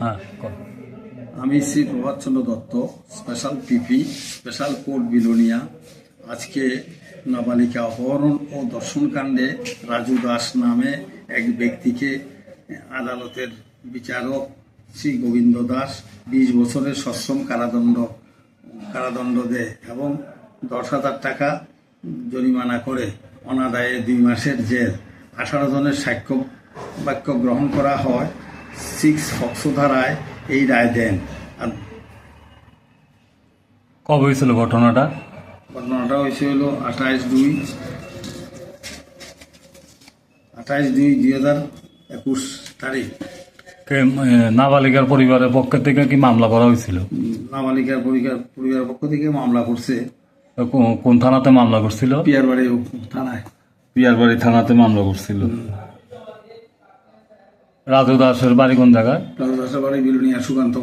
হ্যাঁ, আমি Shri Prabhatchandra Dutta special PP special court Belonia. আজকে নাবালিকা অপহরণ ও দর্শনকাণ্ডে রাজু দাস নামে এক ব্যক্তিকে আদালতের বিচারক শ্রী গোবিন্দ দাস বিশ বছরের সশ্রম কারাদণ্ড কারাদণ্ড দেয় এবং দশ হাজার টাকা জরিমানা করে অনাদায়ে দুই মাসের জেল। আঠারো জনের সাক্ষ্য বাক্য গ্রহণ করা হয়। সিক্স ফক্সো ধারায় এই রায় দেন। আর কবে হয়েছিল ঘটনাটা? ঘটনাটা হয়েছে হলো আঠাইশ দুই আঠাইশ দুই দুই হাজার একুশ তারিখ। নাবালিকার পরিবারের পক্ষ থেকে কি মামলা করা হয়েছিল? নাবালিকার পরিবার পরিবারের পক্ষ থেকে মামলা করছে। কোন থানাতে মামলা করছিল? পিয়ারবাড়ি থানায়। পিয়ারবাড়ি থানাতে মামলা করছিল। রাজু দাসের বাড়ি কোন জায়গায়? রাজু দাসের বাড়ি বিলুনিয়া সুকান্ত